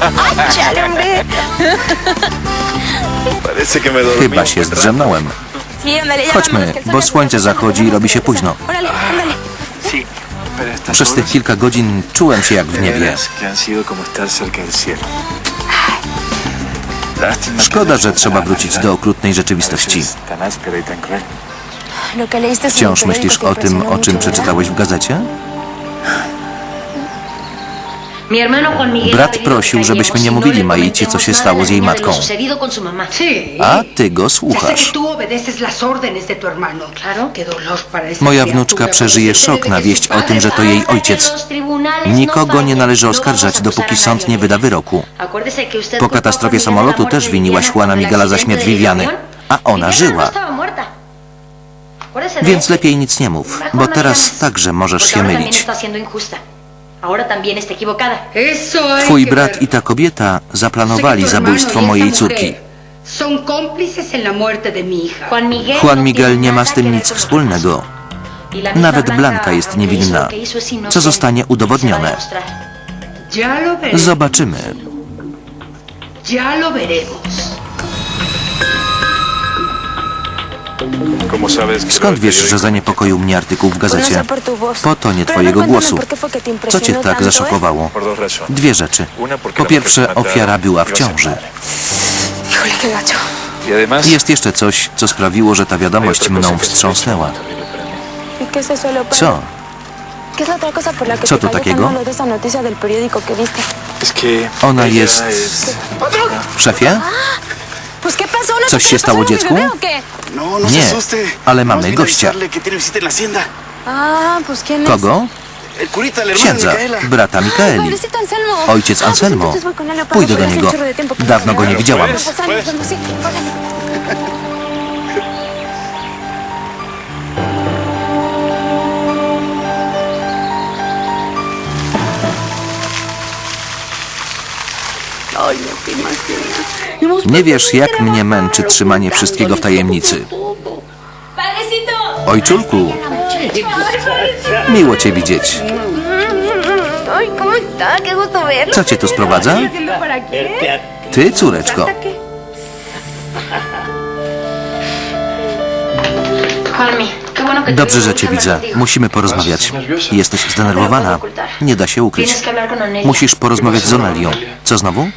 Chale, hombre. Chyba się zdrzemnąłem. Chodźmy, bo słońce zachodzi i robi się późno. Przez tych kilka godzin czułem się jak w niebie. Szkoda, la że trzeba wrócić do okrutnej rzeczywistości. y Wciąż myślisz o tym, o czym przeczytałeś w gazecie? Brat prosił, żebyśmy nie y no mówili le Maicie, co się stało z jej matką. A ty go słuchasz. Moja wnuczka przeżyje szok na wieść o tym, że to jej ojciec. no Nikogo nie należy no oskarżać, dopóki sąd nie wyda wyroku. Po katastrofie samolotu też winiłaś Viviana Juana Migala za śmierć Viviany, a ona żyła. Więc lepiej nic nie mów, bo teraz także możesz się mylić. Ahora también está equivocada. Eso hay Twój que brat ver. i ta kobieta Sé que zaplanowali tu hermano zabójstwo y esa mojej mujer córki. Son cómplices en la muerte de mi hija. Juan Miguel, Juan no Miguel nie ma z tym nic wspólnego. Y Nawet Blanka jest niewinna, co zostanie a udowodnione. demostrar. Ya lo veremos. Zobaczymy. Ya lo veremos. Skąd wiesz, że zaniepokoił mnie artykuł w gazecie? Po tonie Pero twojego no, głosu. ¿por qué fue que te Co cię tak eh? zaszokowało? Dwie rzeczy. Po pierwsze, ofiara była w ciąży. Y además, Jest jeszcze coś, co sprawiło, że ta wiadomość mną wstrząsnęła. ¿Y? Co? ¿Qué es la otra cosa por la que Co to takiego? Ona jest- es- Szefie? ¿No ¿Coś się stało dziecku? No, no Nie, ale mamy gościa. Ah. Kogo? Księdza, brata Mikaeli. Ojciec Ah, Anselmo. Pójdę do niego. no Dawno go nie widziałam. Nie wiesz, jak mnie męczy trzymanie wszystkiego w tajemnicy. Ojczulku, miło cię widzieć. Verlo. Co cię tu sprowadza? Ty, córeczko. Que te Dobrze, że cię widzę. Musimy porozmawiać. Jesteś zdenerwowana. Nie da się ukryć. Musisz porozmawiać z Onelią. Co znowu?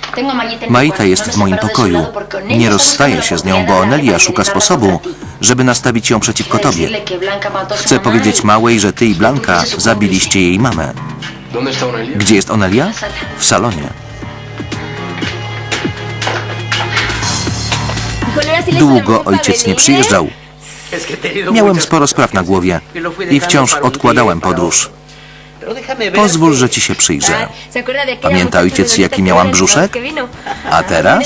Maita jest w moim pokoju. Nie rozstaję się z nią, bo Onelia szuka sposobu, żeby nastawić ją przeciwko tobie. Chcę powiedzieć małej, że ty i Blanka zabiliście jej mamę. Gdzie jest Onelia? W salonie. Długo ojciec nie przyjeżdżał. Miałem sporo spraw na głowie i wciąż odkładałem podróż. Pozwól, że ci się przyjrzę. Pamięta ojciec, jaki miałam brzuszek? A teraz?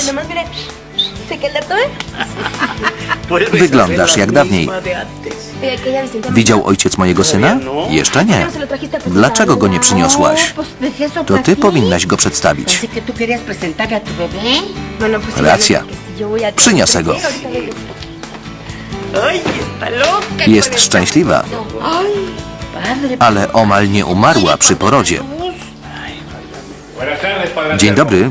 Wyglądasz jak dawniej. Widział ojciec mojego syna? Jeszcze nie. Dlaczego go nie przyniosłaś? To ty powinnaś go przedstawić. Racja. Przyniosę go. Jest szczęśliwa, ale omal nie umarła przy porodzie. Dzień dobry.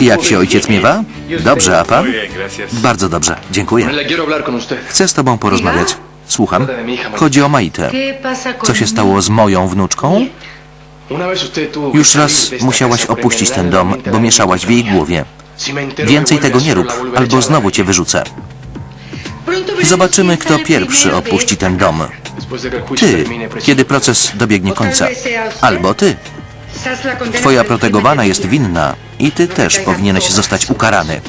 Jak się ojciec miewa? Dobrze, a pan? Bardzo dobrze, dziękuję. Chcę z tobą porozmawiać. Słucham. Chodzi o Maitę. ¿Qué pasa con Co się stało z moją wnuczką? Już raz musiałaś opuścić ten dom, bo mieszałaś w jej głowie. Więcej tego nie rób, albo znowu cię wyrzucę. Zobaczymy, kto pierwszy opuści ten dom. Ty, kiedy proces dobiegnie końca. Albo ty. Twoja protegowana jest winna i ty też powinieneś zostać ukarany.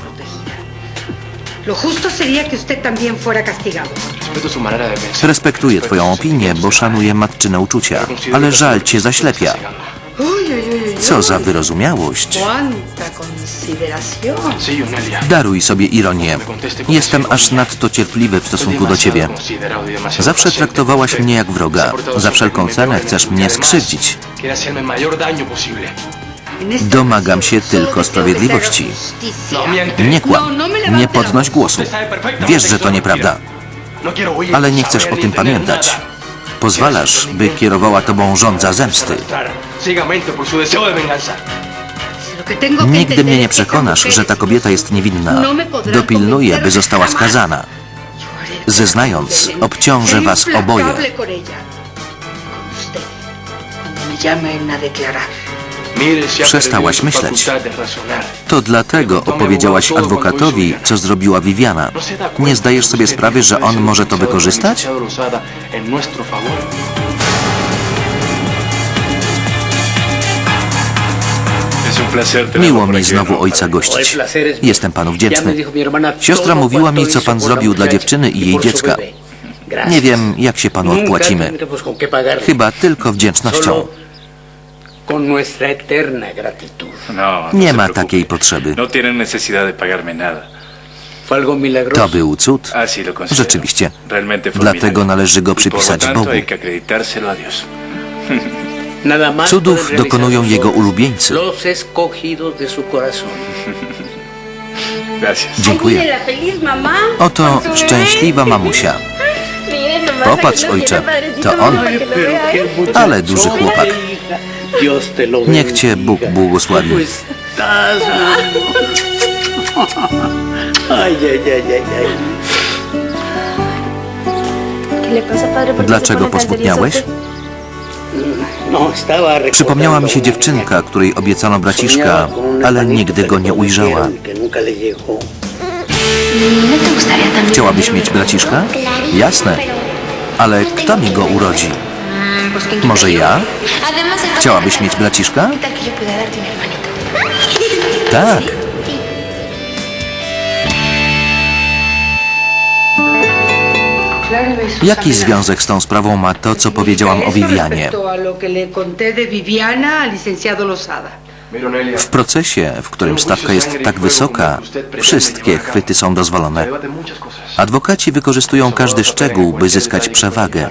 Respektuję twoją opinię, bo szanuję matczyne uczucia, ale żal cię zaślepia. Co za wyrozumiałość. Daruj sobie ironię. Jestem aż nadto cierpliwy w stosunku do ciebie. Y Zawsze traktowałaś mnie jak wroga. Za wszelką cenę chcesz mnie skrzywdzić. Domagam się tylko sprawiedliwości. No. Nie kłam, nie podnoś głosu. Wiesz, że to nieprawda, No ale nie chcesz o tym pamiętać. Pozwalasz, by kierowała tobą żądza zemsty. Ciegamente por su deseo de venganza. Nigdy mnie nie przekonasz, że ta kobieta jest niewinna. Dopilnuję, by została skazana. Zeznając, obciążę was oboje. Przestałaś myśleć. To dlatego opowiedziałaś adwokatowi, co zrobiła Viviana. ¿No Nie zdajesz sobie sprawy, że on może to wykorzystać? Miło mi znowu nuevo, ojca gościć. Jestem panu wdzięczny. Siostra mówiła mi, co pan zrobił dla dziewczyny i jej dziecka. Nie wiem, jak się panu odpłacimy. Chyba tylko wdzięcznością. No, no Nie ma takiej potrzeby. No. To był cud. Considero. Rzeczywiście. Dlatego należy go Y przypisać Bogu. Cudów dokonują jego ulubieńcy. Dziękuję. Oto szczęśliwa mamusia. Popatrz, ojcze, to on. Ale duży chłopak. Niech cię Bóg błogosławi. ¿Cómo estás, Ay, ay, ay, ay, ay. ¿Qué le pasa, padre? ¿Por qué se Dlaczego pone Przypomniała mi się dziewczynka, której obiecano braciszka, ale nigdy go nie ujrzała. ¿No? Chciałabyś mieć braciszka? Jasne. Ale kto mi go urodzi? Pues, ¿quién Może ja? Chciałabyś mieć braciszka? ¿Qué Jaki związek z tą sprawą ma to, co powiedziałam o Vivianie? W procesie, w którym stawka jest tak wysoka, wszystkie chwyty są dozwolone. Adwokaci wykorzystują każdy szczegół, by zyskać przewagę.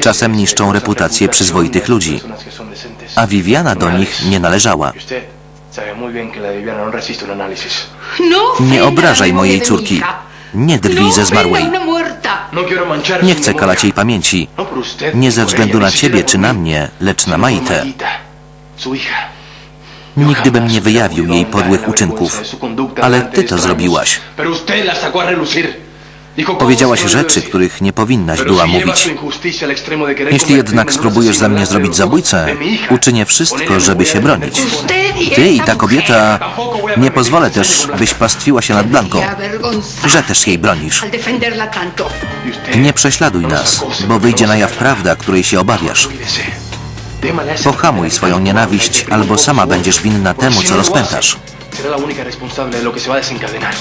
Czasem niszczą reputację przyzwoitych ludzi. A Viviana do nich nie należała. No. No Nie obrażaj la mojej córki. Nie drwij No ze zmarłej. No Nie chcę kalać jej pamięci. No Nie ni ze względu na ciebie czy na mnie, lecz na Maitę. Nigdy bym nie wyjawił jej podłych uczynków. Ale ty to zrobiłaś. Powiedziałaś no rzeczy, których nie powinnaś była mówić. Jeśli jednak spróbujesz ze mnie zrobić zabójcę, uczynię wszystko, żeby się bronić. Ty i ta kobieta... Nie pozwolę też, byś pastwiła się nad Blanką, że też jej bronisz. Nie prześladuj nas, bo wyjdzie na jaw prawda, której się obawiasz. Pohamuj swoją nienawiść, albo sama będziesz winna temu, co rozpętasz. Será la única responsable de lo que se va a desencadenar.